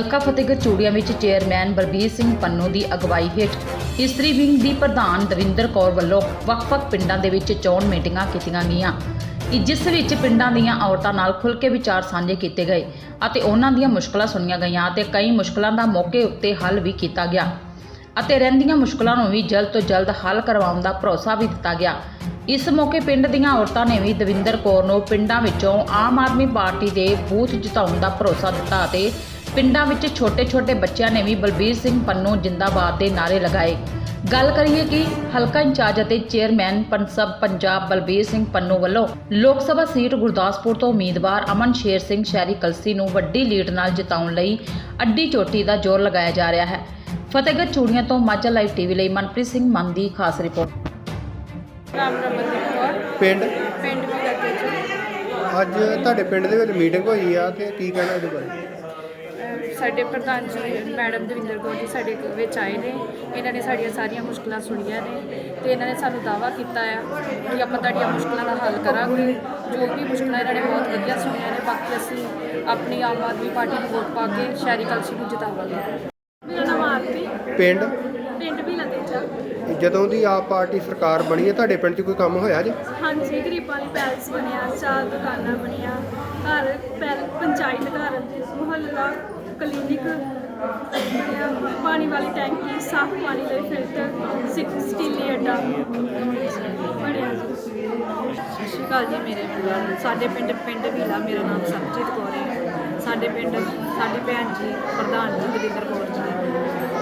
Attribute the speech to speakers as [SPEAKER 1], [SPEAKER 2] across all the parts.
[SPEAKER 1] ਹਲਕਾ ਫਤਿਹਗੜ੍ਹ ਚੂੜੀਆਂ ਵਿੱਚ ਚੇਅਰਮੈਨ ਬਲਬੀਰ ਸਿੰਘ ਪੰਨੂ ਦੀ ਅਗਵਾਈ ਹੇਠ ਇਸਤਰੀ ਵਿੰਗ ਦੀ ਪ੍ਰਧਾਨ ਦਵਿੰਦਰ ਕੌਰ ਵੱਲੋਂ ਵੱਖ-ਵੱਖ ਪਿੰਡਾਂ ਦੇ ਵਿੱਚ ਚੋਣ ਮੀਟਿੰਗਾਂ ਕੀਤੀਆਂ ਗਈਆਂ ਜਿਸ ਵਿੱਚ ਪਿੰਡਾਂ ਦੀਆਂ ਔਰਤਾਂ ਨਾਲ ਖੁੱਲ੍ਹ ਕੇ ਵਿਚਾਰ ਸਾਂਝੇ ਕੀਤੇ ਗਏ ਅਤੇ ਉਹਨਾਂ ਦੀਆਂ ਮੁਸ਼ਕਲਾਂ ਸੁਣੀਆਂ ਗਈਆਂ ਅਤੇ ਕਈ ਮੁਸ਼ਕਲਾਂ ਦਾ ਮੌਕੇ ਉੱਤੇ ਹੱਲ ਵੀ ਕੀਤਾ ਗਿਆ ਅਤੇ ਰਹਿੰਦੀਆਂ ਮੁਸ਼ਕਲਾਂ ਨੂੰ ਵੀ ਜਲਦ ਤੋਂ ਜਲਦ ਹੱਲ ਕਰਵਾਉਣ ਦਾ ਭਰੋਸਾ ਵੀ ਦਿੱਤਾ ਗਿਆ। ਇਸ ਮੌਕੇ ਪਿੰਡ ਦੀਆਂ ਔਰਤਾਂ ਨੇ ਵੀ ਦਵਿੰਦਰ ਕੌਰ ਨੂੰ ਪਿੰਡਾਂ ਵਿੱਚੋਂ ਆਮ ਆਦਮੀ ਪਾਰਟੀ ਦੇ ਬੂਥ ਜਿਤਾਉਣ ਦਾ ਭਰੋਸਾ ਦਿੱਤਾ ਅਤੇ ਪਿੰਡਾਂ ਵਿੱਚ ਛੋਟੇ-ਛੋਟੇ ਬੱਚਿਆਂ ਨੇ ਵੀ ਬਲਬੀਰ ਸਿੰਘ ਪੰਨੂ ਜਿੰਦਾਬਾਦ ਦੇ ਨਾਅਰੇ ਲਗਾਏ। ਗੱਲ ਕਰੀਏ ਕਿ ਹਲਕਾ ਇੰਚਾਰਜ ਅਤੇ ਚੇਅਰਮੈਨ ਪੰਸਬ ਪੰਜਾਬ ਬਲਬੀਰ ਸਿੰਘ ਪੰਨੂ ਵੱਲੋਂ ਲੋਕ ਸਭਾ ਸੀਟ ਗੁਰਦਾਸਪੁਰ ਤੋਂ ਉਮੀਦਵਾਰ ਅਮਨ ਸ਼ੇਰ ਸਿੰਘ ਸ਼ਹਿਰੀ ਕਲਸੀ ਨੂੰ ਵੱਡੀ ਲੀਡ ਨਾਲ ਜਿਤਾਉਣ ਲਈ ਅੱਡੀ ਚੋਟੀ ਦਾ ਜ਼ੋਰ ਲਗਾਇਆ ਜਾ ਰਿਹਾ ਹੈ। ਫਤਿਹਗੜ੍ਹ ਚੂੜੀਆਂ ਤੋਂ ਮਾਝਾ ਲਾਈਵ ਟੀਵੀ ਲਈ ਮਨਪ੍ਰੀਤ ਸਿੰਘ ਮੰਨ ਦੀ ਖਾਸ ਰਿਪੋਰਟ।
[SPEAKER 2] ਰਾਮ ਰਮਨਦੀਪ ਕੌਰ
[SPEAKER 3] ਪਿੰਡ?
[SPEAKER 2] ਪਿੰਡ ਵੀ ਲੱਗੇ ਚ
[SPEAKER 3] ਅੱਜ ਤੁਹਾਡੇ ਪਿੰਡ ਦੇ ਵਿੱਚ ਮੀਟਿੰਗ ਹੋਈ ਆ ਤੇ ਕੀ ਕਹਿਣਾ ਇਹਦੇ ਬਾਰੇ?
[SPEAKER 2] ਸਾਡੇ ਪ੍ਰਧਾਨ ਜੀ ਮੈਡਮ ਦਵਿੰਦਰ ਕੌਰ ਜੀ ਸਾਡੇ ਵਿੱਚ ਆਏ ਨੇ। ਇਹਨਾਂ ਨੇ ਸਾਡੀਆਂ ਸਾਰੀਆਂ ਮੁਸ਼ਕਲਾਂ ਸੁਣੀਆਂ ਨੇ ਤੇ ਇਹਨਾਂ ਨੇ ਸਾਨੂੰ ਦਾਵਾ ਕੀਤਾ ਆ ਕਿ ਆਪਾਂ ਤੁਹਾਡੀਆਂ ਮੁਸ਼ਕਲਾਂ ਦਾ ਹੱਲ ਕਰਾਂਗੇ। ਜੋ ਵੀ ਮੁਸ਼ਕਲਾਂ ਇਹਨਾਂ ਨੇ ਬਹੁਤ ਵਧੀਆ ਸੁਣੀਆਂ ਨੇ ਬਾਕੀ ਅਸੀਂ ਆਪਣੀ ਆਮ ਆਦਮੀ ਪਾਰਟੀ ਨੂੰ ਵੋਟ ਪਾ ਕੇ ਸ਼ਹਿਰੀ ਕਲਸੀ ਨੂੰ ਜਿਤਾਵਾਂਗੇ। ਮੇਰਾ ਨਾਮ ਆਰਤੀ।
[SPEAKER 3] ਪਿੰਡ?
[SPEAKER 2] ਪਿੰਡ ਵੀ ਚ
[SPEAKER 3] ਜਦੋਂ ਦੀ ਆਪ ਪਾਰਟੀ ਸਰਕਾਰ ਬਣੀ ਹੈ ਤੁਹਾਡੇ ਪਿੰਡ 'ਚ ਕੋਈ ਕੰਮ ਹੋਇਆ ਜੀ?
[SPEAKER 2] ਹਾਂਜੀ ਗਰੀਬਾਂ ਲਈ ਪੈਲਸ ਬਣਿਆ ਚਾਰ ਦੁਕਾਨਾਂ ਬਣੀਆਂ ਘਰ ਪੈਲ ਪੰਚਾਇਤ ਘਰ ਮੁਹੱਲਾ ਕਲੀਨਿਕ ਪਾਣੀ ਵਾਲੀ ਟੈਂਕੀ, ਸਾਫ਼ ਪਾਣੀ ਲਈ ਫਿਲਟਰ ਸਟੀਲੀ ਅੱਡਾ। ਬਣਿਆ ਜੀ
[SPEAKER 4] ਸਤਿ ਸ਼੍ਰੀ ਅਕਾਲ ਜੀ ਮੇਰੇ ਵੱਲੋਂ ਸਾਡੇ ਪਿੰਡ ਪਿੰਡ ਵੀਲਾ, ਮੇਰਾ ਨਾਮ ਸਰਬਜੀਤ ਕੌਰ ਹੈ। ਸਾਡੇ ਪਿੰਡ, ਸਾਡੀ ਭੈਣ ਜੀ, ਪ੍ਰਧਾਨ ਜੀ, ਦਵਿੰਦਰ ਕੌਰ ਜੀ,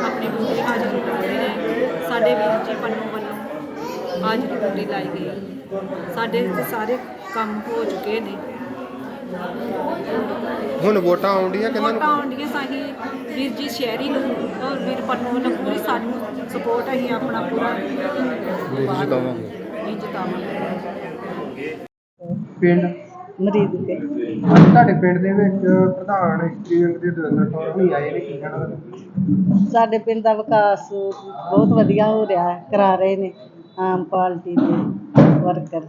[SPEAKER 4] ਆਪਣੀ ਡਿਊਟੀ ਹਾਜ਼ਰ ਕਰਦੇ ਨੇ। ਸਾਡੇ ਵੀਰ ਜੀ ਪੰਨੂ ਵੱਲੋਂ ਹਾਜ਼ਰੀ ਡਿਊਟੀ ਲਾਈ ਗਈ। ਸਾਡੇ ਸਾਰੇ ਕੰਮ ਹੋ ਚੁੱਕੇ ਨੇ।
[SPEAKER 3] ਹੁਣ ਵੋਟਾਂ ਆਉਂਦੀਆਂ ਕਿਹਨਾਂ
[SPEAKER 4] ਵੋਟਾਂ
[SPEAKER 3] ਨੂੰ
[SPEAKER 4] ਆਉਂਦੀਆਂ ਸਾਡੀ ਵੀਰ ਜੀ ਸ਼ਹਿਰੀ ਨੂੰ ਔਰ ਵੀਰ ਪੰਨੂ ਵੱਲੋਂ ਪੂਰੀ ਸਾਨੂੰ ਸਪੋਰਟ ਅਸੀਂ ਆਪਣਾ ਪੂਰਾ ਜਿਤਾਵਾਂਗੇ। ਜਿਤਾਵਾਂਗੇ।
[SPEAKER 3] ਪਿੰਡ?
[SPEAKER 5] ਮਰੀਦ
[SPEAKER 3] ਅੱਜ ਤੁਹਾਡੇ ਪਿੰਡ ਦੇ ਵਿੱਚ ਪ੍ਰਧਾਨ ਇਸਤਰੀ ਦੇ ਦਵਿੰਦਰ ਕੌਰ ਵੀ ਆਏ ਨੇ ਕੀ ਕਹਿਣਾ?
[SPEAKER 5] ਸਾਡੇ ਪਿੰਡ ਦਾ ਵਿਕਾਸ ਬਹੁਤ ਵਧੀਆ ਹੋ ਰਿਹਾ ਹੈ ਕਰਾ ਰਹੇ ਨੇ ਆਮ ਪਾਰਟੀ ਦੇ ਵਰਕਰ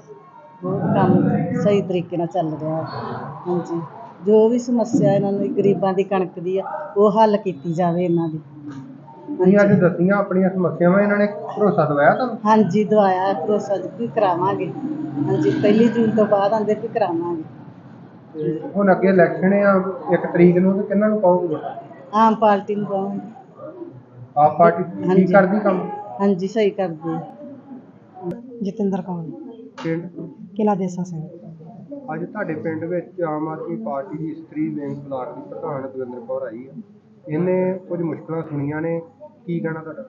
[SPEAKER 5] ਬਹੁਤ ਕੰਮ ਸਹੀ ਤਰੀਕੇ ਨਾਲ ਚੱਲ ਰਿਹਾ। ਹੈ ਹਾਂਜੀ। ਜੋ ਵੀ ਸਮੱਸਿਆ ਇਹਨਾਂ ਨੂੰ ਗਰੀਬਾਂ ਦੀ ਕਣਕ ਦੀ ਆ ਉਹ ਹੱਲ ਕੀਤੀ ਜਾਵੇ ਇਹਨਾਂ ਦੀ।
[SPEAKER 3] ਤੁਸੀਂ ਅੱਜ ਦੱਸੀਆਂ ਆਪਣੀਆਂ ਸਮੱਸਿਆਵਾਂ ਇਹਨਾਂ ਨੇ ਭਰੋਸਾ ਦਿਵਾਇਆ ਤੁਹਾਨੂੰ?
[SPEAKER 5] ਹਾਂਜੀ ਦਵਾਇਆ ਭਰੋਸਾ ਵੀ ਕਰਾਵਾਂਗੇ। ਹਾਂਜੀ ਪਹਿਲੀ ਜੂਨ ਤੋਂ ਬਾਅਦ ਆਂਦੇ ਵੀ ਕਰਾਵਾਂਗੇ।
[SPEAKER 3] ਤੇ ਹੁਣ ਅੱਗੇ ਇਲੈਕਸ਼ਨ ਆ ਇੱਕ ਤਰੀਕ ਨੂੰ ਤੇ ਕਿਹਨਾਂ ਨੂੰ ਵੋਟਾਂ?
[SPEAKER 5] ਆਮ ਪਾਰਟੀ ਨੂੰ ਪਾਵਾਂਗੇ।
[SPEAKER 3] ਆਪ ਪਾਰਟੀ ਕੀ
[SPEAKER 5] ਹਾਂਜੀ।
[SPEAKER 3] ਕਰਦੀ ਕੰਮ?
[SPEAKER 5] ਹਾਂਜੀ ਸਹੀ ਕਰਦੇ ਜਤਿੰਦਰ ਕੌਰ।
[SPEAKER 3] ਪਿੰਡ
[SPEAKER 5] ਕਿਲਾ ਦੇਸਾ ਸਿੰਘ।
[SPEAKER 3] ਅੱਜ ਤੁਹਾਡੇ ਪਿੰਡ ਵਿੱਚ ਆਮ ਆਦਮੀ ਪਾਰਟੀ ਦੀ ਇਸਤਰੀ ਵਿੰਗ ਬਲਾਕ ਦੀ ਪ੍ਰਧਾਨ ਦਵਿੰਦਰ ਕੌਰ ਆਈ ਆ। ਇਹਨੇ ਕੁਝ ਮੁਸ਼ਕਲਾਂ ਸੁਣੀਆਂ ਨੇ ਕੀ ਕਹਿਣਾ ਤੁਹਾਡਾ?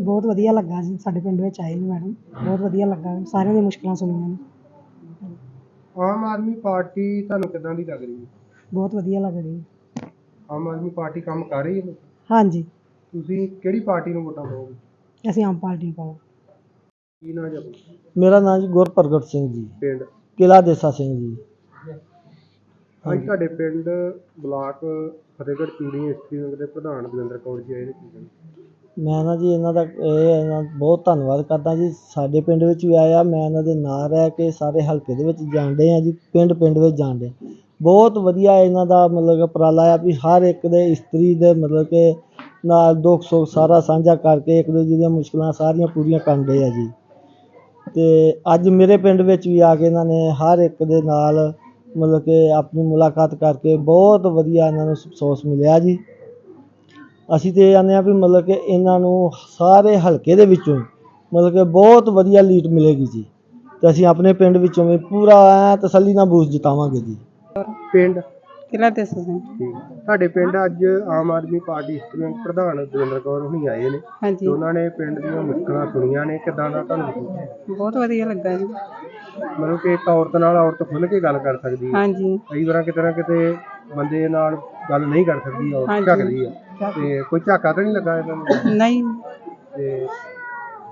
[SPEAKER 6] ਬਹੁਤ ਵਧੀਆ ਲੱਗਾ ਜੀ ਸਾਡੇ ਪਿੰਡ ਵਿੱਚ ਆਏ ਨੇ ਮੈਡਮ। ਬਹੁਤ ਵਧੀਆ ਲੱਗਾ ਸਾਰਿਆਂ ਦੀਆਂ ਮੁਸ਼ਕਲਾਂ ਸੁਣੀਆਂ ਨੇ।
[SPEAKER 3] ਆਮ ਆਦਮੀ ਪਾਰਟੀ ਤੁਹਾਨੂੰ ਕਿਦਾਂ ਦੀ ਲੱਗ ਰਹੀ ਹੈ?
[SPEAKER 6] ਬਹੁਤ ਵਧੀਆ ਲੱਗ ਰਹੀ ਹੈ।
[SPEAKER 3] ਆਮ ਆਦਮੀ ਪਾਰਟੀ ਕੰਮ ਕਰ ਰਹੀ ਹੈ?
[SPEAKER 6] ਹਾਂਜੀ।
[SPEAKER 3] ਤੁਸੀਂ ਕਿਹੜੀ ਪਾਰਟੀ ਨੂੰ ਵੋਟਾਂ ਪਾਓਗੇ
[SPEAKER 6] ਅਸੀਂ ਆਮ ਪਾਰਟੀ ਨੂੰ ਪਾਵਾਂ
[SPEAKER 3] ਕੀ ਨਾਂ
[SPEAKER 7] ਮੇਰਾ ਨਾਮ ਜੀ ਗੁਰਪ੍ਰਗਟ ਸਿੰਘ ਜੀ।
[SPEAKER 3] ਪਿੰਡ?
[SPEAKER 7] ਕਿਲਾ ਦੇਸਾ ਸਿੰਘ ਜੀ।
[SPEAKER 3] ਅੱਜ ਤੁਹਾਡੇ ਪਿੰਡ ਬਲਾਕ ਫਤਿਹਗੜ੍ਹ ਚੂੜੀ ਇਸਤਰੀ ਵਿੰਗ ਦੇ ਪ੍ਰਧਾਨ ਦਵਿੰਦਰ ਕੌਰ ਜੀ ਆਏ ਨੇ ਕੀ
[SPEAKER 7] ਮੈਂ ਨਾ ਜੀ ਇਹਨਾਂ ਦਾ ਇਹ ਇਹਨਾਂ ਦਾ ਬਹੁਤ ਧੰਨਵਾਦ ਕਰਦਾ ਜੀ। ਸਾਡੇ ਪਿੰਡ ਵਿੱਚ ਵੀ ਆਇਆ ਮੈਂ ਇਹਨਾਂ ਦੇ ਨਾਲ ਰਹਿ ਕੇ ਸਾਰੇ ਹਲਕੇ ਦੇ ਵਿੱਚ ਜਾਣਦੇ ਆ ਜੀ ਪਿੰਡ ਪਿੰਡ ਵਿੱਚ ਜਾਣਦੇ ਬਹੁਤ ਵਧੀਆ ਇਹਨਾਂ ਦਾ ਮਤਲਬ ਕਿ ਉਪਰਾਲਾ ਆ ਵੀ ਹਰ ਇੱਕ ਦੇ ਇਸਤਰੀ ਦੇ ਮਤਲਬ ਕਿ ਨਾਲ ਦੁੱਖ ਸੁੱਖ ਸਾਰਾ ਸਾਂਝਾ ਕਰਕੇ ਇੱਕ ਦੂਜੇ ਦੀਆਂ ਮੁਸ਼ਕਲਾਂ ਸਾਰੀਆਂ ਪੂਰੀਆਂ ਕਰਦੇ ਆ ਜੀ। ਤੇ ਅੱਜ ਮੇਰੇ ਪਿੰਡ ਵਿੱਚ ਵੀ ਆ ਕੇ ਇਹਨਾਂ ਨੇ ਹਰ ਇੱਕ ਦੇ ਨਾਲ ਮਤਲਬ ਕਿ ਆਪਣੀ ਮੁਲਾਕਾਤ ਕਰਕੇ ਬਹੁਤ ਵਧੀਆ ਇਹਨਾਂ ਨੂੰ ਅਫਸੋਸ ਮਿਲਿਆ ਜੀ। ਅਸੀਂ ਤਾਂ ਇਹ ਚਾਹੁੰਦੇ ਹਾਂ ਵੀ ਮਤਲਬ ਕਿ ਇਹਨਾਂ ਨੂੰ ਸਾਰੇ ਹਲਕੇ ਦੇ ਵਿੱਚੋਂ ਹੀ ਮਤਲਬ ਕਿ ਬਹੁਤ ਵਧੀਆ ਲੀਡ ਮਿਲੇਗੀ ਜੀ। ਅਤੇ ਅਸੀਂ ਆਪਣੇ ਪਿੰਡ ਵਿੱਚੋਂ ਵੀ ਪੂਰਾ ਐਂ ਤਸੱਲੀ ਨਾਲ ਬੂਸ ਜਿਤਾਵਾਂਗੇ ਜੀ।
[SPEAKER 3] ਪਿੰਡ
[SPEAKER 6] ਕਿਲਾ ਦੇਸਾ ਸਿੰਘ
[SPEAKER 3] ਠੀਕ। ਤੁਹਾਡੇ ਪਿੰਡ ਅੱਜ ਆਮ ਆਦਮੀ ਪਾਰਟੀ ਵਿੰਗ ਪ੍ਰਧਾਨ ਦਵਿੰਦਰ ਕੌਰ ਹੁਣੀ ਆਏ ਨੇ ਤੇ
[SPEAKER 6] ਹਾਂਜੀ
[SPEAKER 3] ਉਹਨਾਂ ਨੇ ਪਿੰਡ ਦੀਆਂ ਮੁਸ਼ਕਲਾਂ ਸੁਣੀਆਂ ਨੇ ਕਿਦਾਂ ਦਾ ਤੁਹਾਨੂੰ?
[SPEAKER 6] ਬਹੁਤ ਵਧੀਆ ਲੱਗਾ ਜੀ।
[SPEAKER 3] ਮਤਲਬ ਕਿ ਇੱਕ ਔਰਤ ਨਾਲ ਔਰਤ ਖੁੱਲ੍ਹ ਕੇ ਗੱਲ ਕਰ ਸਕਦੀ ਹੈ।
[SPEAKER 6] ਹਾਂਜੀ।
[SPEAKER 3] ਕਈ ਵਾਰ ਕਿਤੇ ਨਾ ਕਿਤੇ ਬੰਦੇ ਨਾਲ ਗੱਲ ਨਹੀਂ ਕਰ ਸਕਦੀ ਔਰਤ
[SPEAKER 6] ਹਾਂਜੀ।
[SPEAKER 3] ਝੱਕਦੀ ਆ। ਤੇ ਕੋਈ ਝਾਕਾ ਤਾਂ ਨਹੀਂ ਲੱਗਾ ਇਹਨਾਂ ਨੂੰ
[SPEAKER 6] ਨਹੀਂ।
[SPEAKER 3] ਤੇ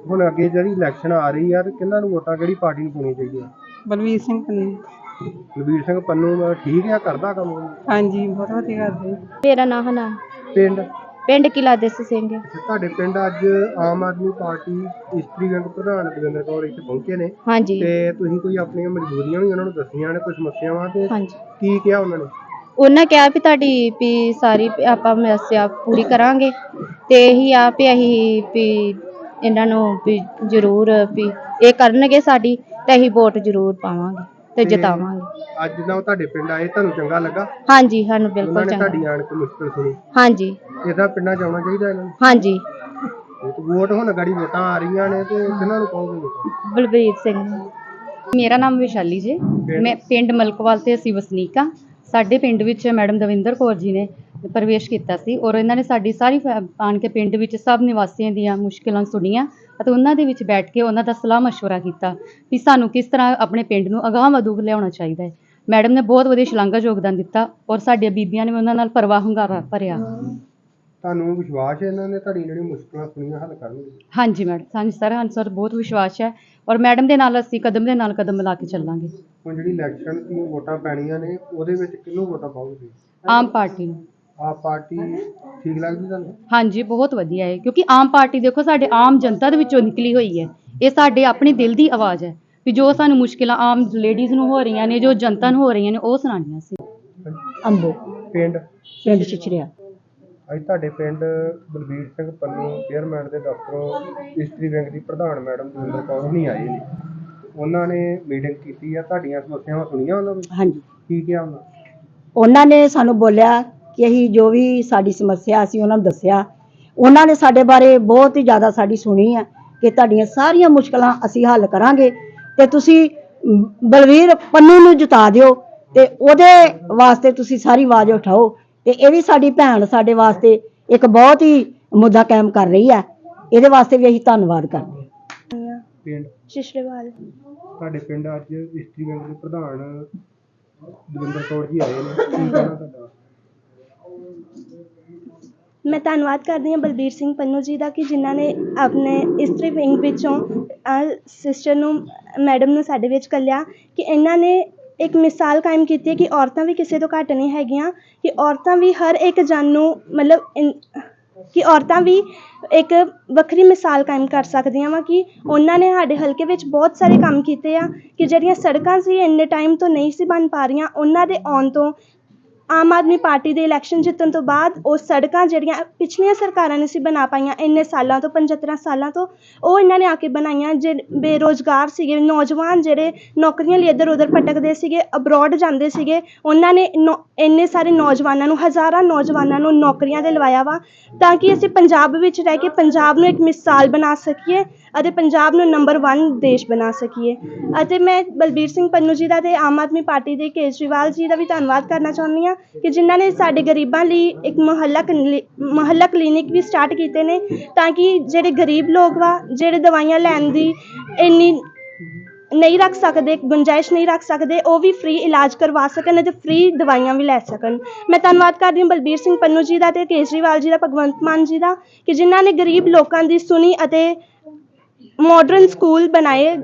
[SPEAKER 3] ਹੁਣ ਅੱਗੇ ਜਿਹੜੀ ਇਲੈਕਸ਼ਨ ਆ ਰਹੀ ਆ ਤੇ ਕਿਹਨਾਂ ਨੂੰ ਵੋਟਾਂ ਕਿਹੜੀ ਪਾਰਟੀ ਨੂੰ ਪਾਉਣੀ ਚਾਹੀਦੀ ਆ
[SPEAKER 6] ਬਲਵੀਰ ਸਿੰਘ ਪੰਨੂ।
[SPEAKER 3] ਲਵੀਰ ਸਿੰਘ ਪੰਨੂ ਦਾ ਠੀਕ ਆ ਕਰਦਾ ਕੰਮ?
[SPEAKER 6] ਹਾਂਜੀ ਬਹੁਤ ਵਧੀਆ ਕਰਦੇ।
[SPEAKER 8] ਮੇਰਾ ਨਾਮ ਹਨਾ।
[SPEAKER 3] ਪਿੰਡ?
[SPEAKER 8] ਪਿੰਡ ਕਿਲਾ ਦੇਸ ਸਿੰਘ।
[SPEAKER 3] ਤੁਹਾਡੇ ਪਿੰਡ ਅੱਜ ਆਮ ਆਦਮੀ ਪਾਰਟੀ ਇਸਤਰੀ ਵਿੰਗ ਪ੍ਰਧਾਨ ਦਵਿੰਦਰ ਕੌਰ ਇੱਥੇ ਪਹੁੰਚੇ ਨੇ।
[SPEAKER 8] ਹਾਂਜੀ।
[SPEAKER 3] ਤੇ ਤੁਸੀਂ ਕੋਈ ਆਪਣੀਆਂ ਮਜਬੂਰੀਆਂ ਵੀ ਉਹਨਾਂ ਨੂੰ ਦੱਸੀਆਂ ਨੇ ਕੋਈ ਸਮੱਸਿਆਵਾਂ ਤੇ
[SPEAKER 8] ਹਾਂਜੀ।
[SPEAKER 3] ਕੀ ਕਿਹਾ ਉਹਨਾਂ ਨੇ?
[SPEAKER 8] ਉਹਨਾਂ ਕਿਹਾ ਵੀ ਤੁਹਾਡੀ ਵੀ ਸਾਰੀ ਆਪਾਂ ਸਮੱਸਿਆ ਪੂਰੀ ਕਰਾਂਗੇ। ਤੇ ਇਹੀ ਆ ਵੀ ਅਸੀਂ ਵੀ ਇਹਨਾਂ ਨੂੰ ਵੀ ਜ਼ਰੂਰ ਵੀ ਇਹ ਕਰਨਗੇ ਸਾਡੀ ਤੇ ਅਸੀਂ ਵੋਟ ਜ਼ਰੂਰ ਪਾਵਾਂਗੇ। ਤੇ ਜਿਤਾਵਾਂਗੇ।
[SPEAKER 3] ਅੱਜ ਉਹ ਤੁਹਾਡੇ ਪਿੰਡ ਆਏ ਤੁਹਾਨੂੰ ਚੰਗਾ ਲੱਗਾ?
[SPEAKER 8] ਹਾਂਜੀ ਸਾਨੂੰ
[SPEAKER 3] ਉਹਨਾਂ
[SPEAKER 8] ਬਿਲਕੁਲ
[SPEAKER 3] ਨੇ
[SPEAKER 8] ਚੰਗਾ।
[SPEAKER 3] ਤੁਹਾਡੀ ਆਣ ਕੇ ਮੁਸ਼ਕਲ ਸੁਣੀ।
[SPEAKER 8] ਹਾਂਜੀ।
[SPEAKER 3] ਇਹਦਾ ਪਿੰਡਾਂ ਚ ਆਉਣਾ ਚਾਹੀਦਾ ਇਹਨਾਂ ਨੂੰ?
[SPEAKER 8] ਹਾਂਜੀ।
[SPEAKER 3] ਤੇ ਵੋਟ ਹੁਣ ਗਾੜੀ ਵੋਟਾਂ ਆ ਰਹੀਆਂ ਨੇ ਤੇ ਕਿਹਨਾਂ ਨੂੰ ਪਾਓਗੇ ਵੋਟਾਂ?
[SPEAKER 8] ਬਲਬੀਰ ਸਿੰਘ
[SPEAKER 9] ਮੇਰਾ ਨਾਮ ਵਿਸ਼ਾਲੀ ਜੀ। ਮੈਂ ਪਿੰਡ ਮਲਕਵਾਲ ਤੇ ਅਸੀਂ ਵਸਨੀਕ ਹਾਂ। ਸਾਡੇ ਪਿੰਡ ਵਿੱਚ ਮੈਡਮ ਦਵਿੰਦਰ ਕੌਰ ਜੀ ਨੇ ਪ੍ਰਵੇਸ਼ ਕੀਤਾ ਸੀ ਔਰ ਇਹਨਾਂ ਨੇ ਸਾਡੀ ਸਾਰੀ ਆਣ ਕੇ ਪਿੰਡ ਵਿੱਚ ਸਭ ਨਿਵਾਸੀਆਂ ਦੀਆਂ ਮੁਸ਼ਕਿਲਾਂ ਸੁਣੀਆਂ ਅਤੇ ਉਹਨਾਂ ਦੇ ਵਿੱਚ ਬੈਠ ਕੇ ਉਹਨਾਂ ਦਾ ਸਲਾਹ ਮਸ਼ਵਰਾ ਕੀਤਾ ਵੀ ਸਾਨੂੰ ਕਿਸ ਤਰ੍ਹਾਂ ਆਪਣੇ ਪਿੰਡ ਨੂੰ ਅਗਾਂਹ ਵਧੂ ਲਿਆਉਣਾ ਚਾਹੀਦਾ ਹੈ। ਮੈਡਮ ਨੇ ਬਹੁਤ ਵਧੀਆ ਸ਼ਲਾਘਾ ਯੋਗਦਾਨ ਦਿੱਤਾ ਔਰ ਸਾਡੀਆਂ ਬੀਬੀਆਂ ਨੇ ਉਹਨਾਂ ਨਾਲ ਪਰਵਾਹ ਹੁੰਗਾਰਾ ਭਰਿਆ।
[SPEAKER 3] ਤੁਹਾਨੂੰ ਵਿਸ਼ਵਾਸ ਹੈ ਇਹਨਾਂ ਨੇ ਤੁਹਾਡੀ ਜਿਹੜੀ ਮੁਸ਼ਕਲਾਂ ਸੁਣੀਆਂ ਹੱਲ ਕਰਨਗੇ
[SPEAKER 9] ਹਾਂਜੀ ਮੈਡਮ ਸਾਨੂੰ ਸਰ ਹਾਂ ਸਰ ਬਹੁਤ ਵਿਸ਼ਵਾਸ ਹੈ ਔਰ ਮੈਡਮ ਦੇ ਨਾਲ ਅਸੀਂ ਕਦਮ ਦੇ ਨਾਲ ਕਦਮ ਮਿਲਾ ਕੇ ਚੱਲਾਂਗੇ।
[SPEAKER 3] ਹੁਣ ਜਿਹੜੀ ਇਲੈਕਸ਼ਨ ਦੀਆਂ ਵੋਟਾਂ ਪੈਣੀਆਂ ਨੇ ਉਹਦੇ ਵਿੱਚ ਕਿਹਨੂੰ ਵੋਟਾਂ ਪਾਓਗੇ?
[SPEAKER 9] ਆਮ ਪਾਰਟੀ ਨੂੰ।
[SPEAKER 3] ਆਪ ਪਾਰਟੀ ਠੀਕ ਲੱਗਦੀ ਤੁਹਾਨੂੰ?
[SPEAKER 9] ਹਾਂਜੀ ਬਹੁਤ ਵਧੀਆ ਹੈ ਕਿਉਂਕਿ ਆਮ ਪਾਰਟੀ ਦੇਖੋ ਸਾਡੇ ਆਮ ਜਨਤਾ ਦੇ ਵਿੱਚੋਂ ਨਿਕਲੀ ਹੋਈ ਹੈ। ਇਹ ਸਾਡੇ ਆਪਣੇ ਦਿਲ ਦੀ ਆਵਾਜ਼ ਹੈ ਵੀ ਜੋ ਸਾਨੂੰ ਮੁਸ਼ਕਿਲਾਂ ਆਮ ਲੇਡੀਜ਼ ਨੂੰ ਹੋ ਰਹੀਆਂ ਨੇ ਜੋ ਜਨਤਾ ਨੂੰ ਹੋ ਰਹੀਆਂ ਨੇ ਉਹ ਸੁਣਾਉਣੀਆਂ ਸੀ।
[SPEAKER 6] ਅੰਬੋ
[SPEAKER 3] ਪਿੰਡ?
[SPEAKER 6] ਪਿੰਡ ਚਿਚੜਿਆ
[SPEAKER 3] ਅੱਜ ਤੁਹਾਡੇ ਪਿੰਡ ਬਲਬੀਰ ਸਿੰਘ ਪੰਨੂ ਚੇਅਰਮੈਨ ਦੇ ਦਫ਼ਤਰੋਂ ਇਸਤਰੀ ਵਿੰਗ ਦੀ ਪ੍ਰਧਾਨ ਮੈਡਮ ਦਵਿੰਦਰ ਕੌਰ ਨਹੀਂ ਆਏ ਨੇ। ਉਹਨਾਂ ਨੇ ਮੀਟਿੰਗ ਕੀਤੀ ਆ ਤੁਹਾਡੀਆਂ ਸਮੱਸਿਆਵਾਂ ਸੁਣੀਆਂ ਉਹਨਾਂ ਨੇ?
[SPEAKER 6] ਹਾਂਜੀ।
[SPEAKER 3] ਕੀ ਕਿਹਾ ਉਹਨਾਂ?
[SPEAKER 6] ਉਹਨਾਂ ਨੇ ਸਾਨੂੰ ਬੋਲਿਆ ਕਿ ਅਸੀਂ ਜੋ ਵੀ ਸਾਡੀ ਸਮੱਸਿਆ ਅਸੀਂ ਉਹਨਾਂ ਨੂੰ ਦੱਸਿਆ। ਉਹਨਾਂ ਨੇ ਸਾਡੇ ਬਾਰੇ ਬਹੁਤ ਹੀ ਜ਼ਿਆਦਾ ਸਾਡੀ ਸੁਣੀ ਹੈ ਕਿ ਤੁਹਾਡੀਆਂ ਸਾਰੀਆਂ ਮੁਸ਼ਕਲਾਂ ਅਸੀਂ ਹੱਲ ਕਰਾਂਗੇ ਤੇ ਤੁਸੀਂ ਬਲਵੀਰ ਪੰਨੂ ਨੂੰ ਜਿਤਾ ਦਿਓ ਤੇ ਉਹਦੇ ਵਾਸਤੇ ਤੁਸੀਂ ਸਾਰੀ ਆਵਾਜ਼ ਉਠਾਓ ਤੇ ਇਹ ਵੀ ਸਾਡੀ ਭੈਣ ਸਾਡੇ ਵਾਸਤੇ ਇੱਕ ਬਹੁਤ ਹੀ ਮੁੱਦਾ ਕਾਇਮ ਕਰ ਰਹੀ ਹੈ ਇਹਦੇ ਵਾਸਤੇ ਵੀ ਅਸੀਂ ਧੰਨਵਾਦ ਕਰਦੇ ਹਾਂ।
[SPEAKER 3] ਪਿੰਡ?
[SPEAKER 8] ਸ਼ਿਸ਼ਰੇਵਾਲ
[SPEAKER 3] ਤੁਹਾਡੇ ਪਿੰਡ ਅੱਜ ਇਸਤਰੀ ਵਿੰਗ ਦੇ ਪ੍ਰਧਾਨ ਦਵਿੰਦਰ ਕੌਰ ਜੀ ਆਏ ਨੇ। ਕੀ ਕਹਿਣਾ ਤੁਹਾਡਾ?
[SPEAKER 10] ਮੈਂ ਧੰਨਵਾਦ ਕਰਦੀ ਹਾਂ ਬਲਬੀਰ ਸਿੰਘ ਪੰਨੂ ਜੀ ਦਾ ਕਿ ਜਿਨ੍ਹਾਂ ਨੇ ਆਪਣੇ ਇਸਤਰੀ ਵਿੰਗ ਵਿੱਚੋਂ ਸਿਸਟਰ ਨੂੰ ਮੈਡਮ ਨੂੰ ਸਾਡੇ ਵਿੱਚ ਕੱਲਿਆ ਕਿ ਇਹਨਾਂ ਨੇ ਇੱਕ ਮਿਸਾਲ ਕਾਇਮ ਕੀਤੀ ਹੈ ਕਿ ਔਰਤਾਂ ਵੀ ਕਿਸੇ ਤੋਂ ਘੱਟ ਨਹੀਂ ਹੈਗੀਆਂ, ਕਿ ਔਰਤਾਂ ਵੀ ਹਰ ਇੱਕ ਜਨ ਨੂੰ ਮਤਲਬ ਇਨ- ਕਿ ਔਰਤਾਂ ਵੀ ਇੱਕ ਵੱਖਰੀ ਮਿਸਾਲ ਕਾਇਮ ਕਰ ਸਕਦੀਆਂ ਵਾ ਕਿ ਉਹਨਾਂ ਨੇ ਸਾਡੇ ਹਲਕੇ ਵਿੱਚ ਬਹੁਤ ਸਾਰੇ ਕੰਮ ਕੀਤੇ ਆ ਕਿ ਜਿਹੜੀਆਂ ਸੜਕਾਂ ਸੀ ਇੰਨੇ ਟਾਈਮ ਤੋਂ ਨਹੀਂ ਸੀ ਬਣ ਪਾ ਰਹੀਆਂ, ਉਹਨਾਂ ਦੇ ਆਉਣ ਤੋਂ ਆਮ ਆਦਮੀ ਪਾਰਟੀ ਦੇ ਇਲੈਕਸ਼ਨ ਜਿੱਤਣ ਤੋਂ ਬਾਅਦ ਉਹ ਸੜਕਾਂ ਜਿਹੜੀਆਂ ਪਿਛਲੀਆਂ ਸਰਕਾਰਾਂ ਨੇ ਸੀ ਬਣਾ ਪਾਈਆਂ ਇੰਨੇ ਸਾਲਾਂ ਤੋਂ 75 ਸਾਲਾਂ ਤੋਂ, ਉਹ ਇਹਨਾਂ ਨੇ ਆ ਕੇ ਬਣਾਈਆਂ ਜੇ ਬੇਰੁਜ਼ਗਾਰ ਸੀਗੇ, ਨੌਜਵਾਨ ਜਿਹੜੇ ਨੌਕਰੀਆਂ ਲਈ ਇੱਧਰ ਉੱਧਰ ਭਟਕਦੇ ਸੀਗੇ ਅਬਰੋਡ ਜਾਂਦੇ ਸੀਗੇ, ਉਹਨਾਂ ਨੇ ਨੌ- ਇੰਨੇ ਸਾਰੇ ਨੌਜਵਾਨਾਂ ਨੂੰ, ਹਜ਼ਾਰਾਂ ਨੌਜਵਾਨਾਂ ਨੂੰ ਨੌਕਰੀਆਂ ਤੇ ਲਵਾਇਆ ਵਾ, ਤਾਂ ਕਿ ਅਸੀਂ ਪੰਜਾਬ ਵਿੱਚ ਰਹਿ ਕੇ ਪੰਜਾਬ ਨੂੰ ਇੱਕ ਮਿਸਾਲ ਬਣਾ ਸਕੀਏ ਅਤੇ ਪੰਜਾਬ ਨੂੰ ਨੰਬਰ 1 ਦੇਸ਼ ਬਣਾ ਸਕੀਏ। ਅਤੇ ਮੈਂ ਬਲਬੀਰ ਸਿੰਘ ਪੰਨੂ ਜੀ ਦਾ ਅਤੇ ਆਮ ਆਦਮੀ ਪਾਰਟੀ ਦੇ ਕੇਜਰੀਵਾਲ ਜੀ ਦਾ ਵੀ ਧੰਨਵਾਦ ਕਰਨਾ ਚਾਹੁੰਦੀ ਹਾਂ। ਕਿ ਜਿਨ੍ਹਾਂ ਨੇ ਸਾਡੇ ਗਰੀਬਾਂ ਲਈ ਇੱਕ ਮੁਹੱਲਾ ਕਲੀ- ਮੁਹੱਲਾ ਕਲੀਨਿਕ ਵੀ ਸਟਾਰਟ ਕੀਤੇ ਨੇ, ਤਾਂ ਕਿ ਜਿਹੜੇ ਗਰੀਬ ਲੋਕ ਵਾ, ਜਿਹੜੇ ਦਵਾਈਆਂ ਲੈਣ ਦੀ ਇੰਨੀ ਨਹੀਂ ਰੱਖ ਸਕਦੇ, ਗੁੰਜਾਇਸ਼ ਨਹੀਂ ਰੱਖ ਸਕਦੇ, ਉਹ ਵੀ ਫ੍ਰੀ ਇਲਾਜ ਕਰਵਾ ਸਕਣ ਅਤੇ ਫ੍ਰੀ ਦਵਾਈਆਂ ਵੀ ਲੈ ਸਕਣ। ਮੈਂ ਧੰਨਵਾਦ ਕਰਦੀ ਹਾਂ ਬਲਬੀਰ ਸਿੰਘ ਪੰਨੂ ਜੀ ਦਾ ਤੇ ਕੇਜਰੀਵਾਲ ਜੀ ਦਾ, ਭਗਵੰਤ ਮਾਨ ਜੀ ਦਾ, ਕਿ ਜਿਨ੍ਹਾਂ ਨੇ ਗਰੀਬ ਲੋਕਾਂ ਦੀ ਸੁਣੀ ਅਤੇ ਮਾਡਰਨ ਸਕੂਲ ਬਣਾਏ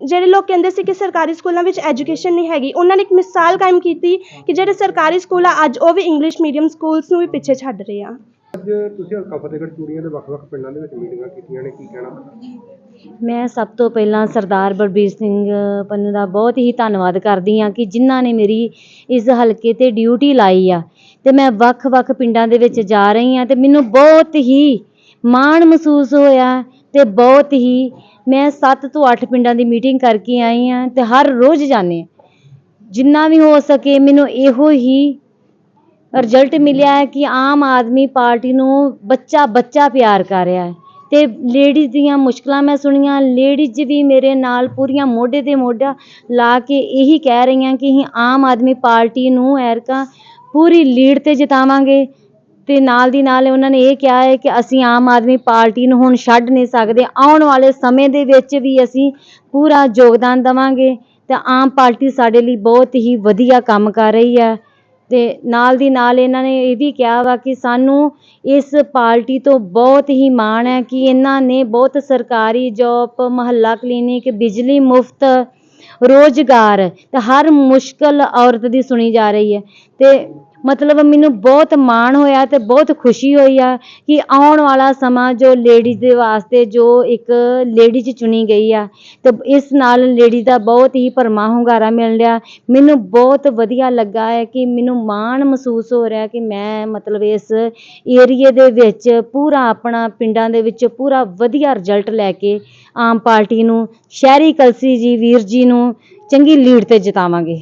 [SPEAKER 10] ਜਿਹੜੇ ਲੋਕ ਕਹਿੰਦੇ ਸੀ ਕਿ ਸਰਕਾਰੀ ਸਕੂਲਾਂ ਵਿੱਚ ਐਜੂਕੇਸ਼ਨ ਨਹੀਂ ਹੈਗੀ ਉਹਨਾਂ ਨੇ ਇੱਕ ਮਿਸਾਲ ਕਾਇਮ ਕੀਤੀ ਕਿ ਜਿਹੜੇ ਸਰਕਾਰੀ ਸਕੂਲ ਆ ਅੱਜ ਉਹ ਵੀ ਇੰਗਲਿਸ਼ ਮੀਡੀਅਮ ਸਕੂਲਸ ਨੂੰ ਵੀ ਪਿੱਛੇ ਛੱਡ ਰਹੇ ਆ।
[SPEAKER 3] ਅੱਜ ਤੁਸੀਂ ਹਲਕਾ ਫਤਿਹਗੜ੍ਹ ਚੂੜੀਆਂ ਦੇ ਵੱਖ-ਵੱਖ ਪਿੰਡਾਂ ਦੇ ਵਿੱਚ ਮੀਟਿੰਗਾਂ ਕੀਤੀਆਂ ਨੇ ਕੀ ਕਹਿਣਾ?
[SPEAKER 11] ਮੈਂ ਸਭ ਤੋਂ ਪਹਿਲਾਂ ਸਰਦਾਰ ਬਲਬੀਰ ਸਿੰਘ ਪੰਨੂ ਦਾ ਬਹੁਤ ਹੀ ਧੰਨਵਾਦ ਕਰਦੀ ਹਾਂ ਕਿ ਜਿਨ੍ਹਾਂ ਨੇ ਮੇਰੀ ਇਸ ਹਲਕੇ ਤੇ ਡਿਊਟੀ ਲਾਈ ਆ ਤੇ ਮੈਂ ਵੱਖ-ਵੱਖ ਪਿੰਡਾਂ ਦੇ ਵਿੱਚ ਜਾ ਰਹੀ ਹਾਂ ਤੇ ਮੈਨੂੰ ਬਹੁਤ ਹੀ ਮਾਣ ਮਹਿਸੂਸ ਹੋਇਆ ਤੇ ਬਹੁਤ ਹੀ ਮੈਂ 7 ਤੋਂ 8 ਪਿੰਡਾਂ ਦੀ ਮੀਟਿੰਗ ਕਰਕੇ ਆਈ ਹਾਂ ਤੇ ਹਰ ਰੋਜ਼ ਜਾਂਦੇ ਹਾਂ। ਜਿੰਨਾ ਵੀ ਹੋ ਸਕੇ ਮੈਨੂੰ ਇਹੋ ਹੀ ਰਿਜ਼ਲਟ ਮਿਲਿਆ ਹੈ ਕਿ ਆਮ ਆਦਮੀ ਪਾਰਟੀ ਨੂੰ ਬੱਚਾ ਬੱਚਾ ਪਿਆਰ ਕਰ ਰਿਹਾ ਹੈ ਤੇ ਲੇਡੀਜ਼ ਦੀਆਂ ਮੁਸ਼ਕਲਾਂ ਮੈਂ ਸੁਣੀਆਂ ਲੇਡੀਜ਼ ਵੀ ਮੇਰੇ ਨਾਲ ਪੂਰੀਆਂ ਮੋਢੇ ਤੇ ਮੋਢਾ ਲਾ ਕੇ ਇਹੀ ਕਹਿ ਰਹੀਆਂ ਕਿ ਅਸੀਂ ਆਮ ਆਦਮੀ ਪਾਰਟੀ ਨੂੰ ਐਰਕਾ ਪੂਰੀ ਲੀਡ ਤੇ ਜਿਤਾਵਾਂਗੇ। ਅਤੇ ਨਾਲ ਦੀ ਨਾਲ ਉਹਨਾਂ ਨੇ ਇਹ ਕਿਹਾ ਹੈ ਕਿ ਅਸੀਂ ਆਮ ਆਦਮੀ ਪਾਰਟੀ ਨੂੰ ਹੁਣ ਛੱਡ ਨਹੀਂ ਸਕਦੇ। ਆਉਣ ਵਾਲੇ ਸਮੇਂ ਦੇ ਵਿੱਚ ਵੀ ਅਸੀਂ ਪੂਰਾ ਯੋਗਦਾਨ ਦੇਵਾਂਗੇ ਤੇ ਆਮ ਪਾਰਟੀ ਸਾਡੇ ਲਈ ਬਹੁਤ ਹੀ ਵਧੀਆ ਕੰਮ ਕਰ ਰਹੀ ਹੈ। ਅਤੇ ਨਾਲ ਦੀ ਨਾਲ ਇਹਨਾਂ ਨੇ ਇਹ ਵੀ ਕਿਹਾ ਵਾ ਕਿ ਸਾਨੂੰ ਇਸ ਪਾਰਟੀ ਤੋਂ ਬਹੁਤ ਹੀ ਮਾਣ ਹੈ ਕਿ ਇਹਨਾਂ ਨੇ ਬਹੁਤ ਸਰਕਾਰੀ ਜੋਬ ਮੁਹੱਲਾ ਕਲੀਨਿਕ, ਬਿਜਲੀ ਮੁਫਤ, ਰੋਜ਼ਗਾਰ ਤੇ ਹਰ ਮੁਸ਼ਕਲ ਔਰਤ ਦੀ ਸੁਣੀ ਜਾ ਰਹੀ ਹੈ। ਅਤੇ ਮਤਲਬ ਮੈਨੂੰ ਬਹੁਤ ਮਾਣ ਹੋਇਆ ਅਤੇ ਬਹੁਤ ਖੁਸ਼ੀ ਹੋਈ ਆ ਕਿ ਆਉਣ ਵਾਲਾ ਸਮਾਂ ਜੋ ਲੇਡੀਜ਼ ਦੇ ਵਾਸਤੇ ਜੋ ਇੱਕ ਲੇਡੀਜ਼ ਚੁਣੀ ਗਈ ਆ ਅਤੇ ਇਸ ਨਾਲ ਲੇਡੀ ਦਾ ਬਹੁਤ ਹੀ ਭਰਮਾ ਹੁੰਗਾਰਾ ਮਿਲ ਰਿਹਾ। ਮੈਨੂੰ ਬਹੁਤ ਵਧੀਆ ਲੱਗਾ ਹੈ ਕਿ ਮੈਨੂੰ ਮਾਣ ਮਹਿਸੂਸ ਹੋ ਰਿਹਾ ਕਿ ਮੈਂ ਮਤਲਬ ਇਸ ਏਰੀਏ ਦੇ ਵਿੱਚ ਪੂਰਾ ਆਪਣਾ ਪਿੰਡਾਂ ਦੇ ਵਿੱਚ ਪੂਰਾ ਵਧੀਆ ਰਿਜ਼ਲਟ ਲੈ ਕੇ ਆਮ ਪਾਰਟੀ ਨੂੰ, ਸ਼ਹਿਰੀ ਕਲਸੀ ਜੀ ਵੀਰ ਜੀ ਨੂੰ ਚੰਗੀ ਲੀਡ ਤੇ ਜਿਤਾਵਾਂਗੇ।